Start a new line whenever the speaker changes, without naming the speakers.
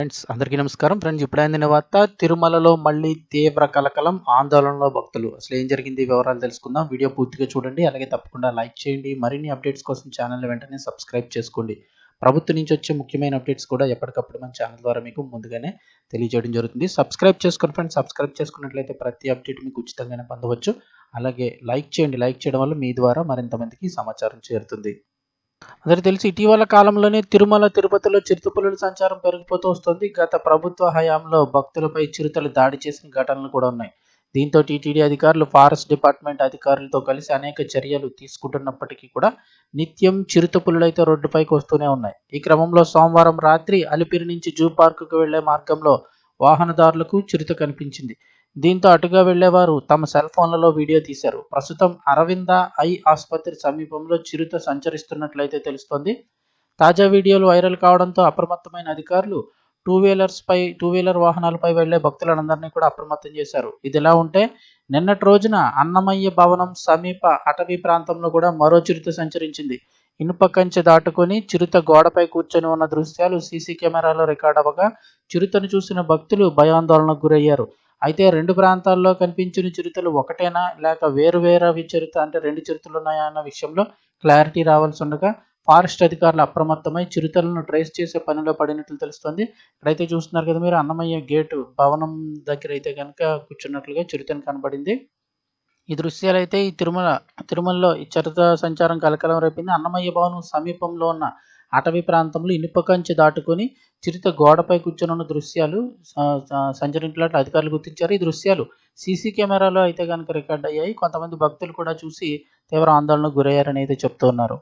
Friends అందరికీ నమస్కారం. Friends ఇప్పుడైందిన వార్త. తిరుమలలో మళ్ళీ తీవ్ర కలకలం ఆందోళనలో భక్తులు. అసలు ఏం జరిగింది వివరాలు తెలుసుకుందాం. వీడియో పూర్తిగా చూడండి. అలాగే తప్పకుండా లైక్ చేయండి. మరిన్ని అప్డేట్స్ కోసం ఛానల్ వెంటనే సబ్స్క్రైబ్ చేసుకోండి. ప్రభుత్వం నుంచి వచ్చే ముఖ్యమైన అప్డేట్స్ కూడా ఎప్పటికప్పుడు మన ఛానల్ ద్వారా మీకు ముందుగానే తెలియజేయడం జరుగుతుంది. సబ్స్క్రైబ్ చేసుకోండి ఫ్రెండ్స్ సబ్స్క్రైబ్ చేసుకున్నట్లయితే ప్రతి అప్డేట్ మీకు ఉచితంగానే పొందవచ్చు. అలాగే లైక్ చేయండి. లైక్ చేయడం వల్ల మీ ద్వారా మరింతమందికి సమాచారం చేరుతుంది. అందరికి తెలిసి ఇటీవల కాలంలోనే తిరుమల తిరుపతిలో చిరుతపులుల సంచారం పెరిగిపోతూ వస్తుంది. గత ప్రభుత్వ హయాంలో భక్తులపై చిరుతలు దాడి చేసిన ఘటనలు కూడా ఉన్నాయి. దీంతో టీటీడీ అధికారులు ఫారెస్ట్ డిపార్ట్మెంట్ అధికారులతో కలిసి అనేక చర్యలు తీసుకుంటున్నప్పటికీ కూడా నిత్యం చిరుతపులులైతే రోడ్డుపైకి వస్తూనే ఉన్నాయి. ఈ క్రమంలో సోమవారం రాత్రి అలిపిరి నుంచి జూ పార్కుకు వెళ్ళే మార్గంలో వాహనదారులకు చిరుత కనిపించింది. దీంతో అటుగా వెళ్ళేవారు తమ సెల్ ఫోన్లలో వీడియో తీశారు. ప్రస్తుతం అరవింద ఐ ఆసుపత్రి సమీపంలో చిరుత సంచరిస్తున్నట్లయితే తెలుస్తోంది. తాజా వీడియోలు వైరల్ కావడంతో అప్రమత్తమైన అధికారులు టూ వీలర్స్ పై టూ వీలర్ వాహనాలపై వెళ్ళే భక్తులందరినీ కూడా అప్రమత్తం చేశారు. ఇదిలా ఉంటే నిన్నటి రోజున అన్నమయ్య భవనం సమీప అటవీ ప్రాంతంలో కూడా మరో చిరుత సంచరించింది. ఇనుప కంచె దాటుకొని చిరుత గోడపై కూర్చొని ఉన్న దృశ్యాలు సీసీ కెమెరాలో రికార్డ్ అవ్వగా చిరుతను చూసిన భక్తులు భయాందోళనకు గురయ్యారు. అయితే రెండు ప్రాంతాల్లో కనిపించిన చిరుతలు ఒకటేనా? లేక వేరు వేరవి చిరుత అంటే రెండు చిరుతలు ఉన్నాయా అన్న విషయంలో క్లారిటీ రావాల్సి ఉండగా ఫారెస్ట్ అధికారులు అప్రమత్తమై చిరుతలను ట్రేస్ చేసే పనిలో పడినట్లు తెలుస్తుంది. ఇక్కడైతే చూస్తున్నారు కదా మీరు అన్నమయ్య గేటు భవనం దగ్గర అయితే కనుక కూర్చున్నట్లుగా చిరుతను కనబడింది. ఈ దృశ్యాలు అయితే ఈ తిరుమల తిరుమలలో ఈ చిరుత సంచారం కలకలం రేపింది. అన్నమయ్య భవనం సమీపంలో ఉన్న అటవీ ప్రాంతంలో ఇనుప కంచె దాటుకొని చిరుత గోడపై కూర్చొనున్న దృశ్యాలు సంచరించినట్లు అధికారులు గుర్తించారు. ఈ దృశ్యాలు సీసీ కెమెరాలో అయితే కనుక రికార్డ్ అయ్యాయి. కొంతమంది భక్తులు కూడా చూసి తీవ్ర ఆందోళనకు గురయ్యారని అయితే చెప్తున్నారు.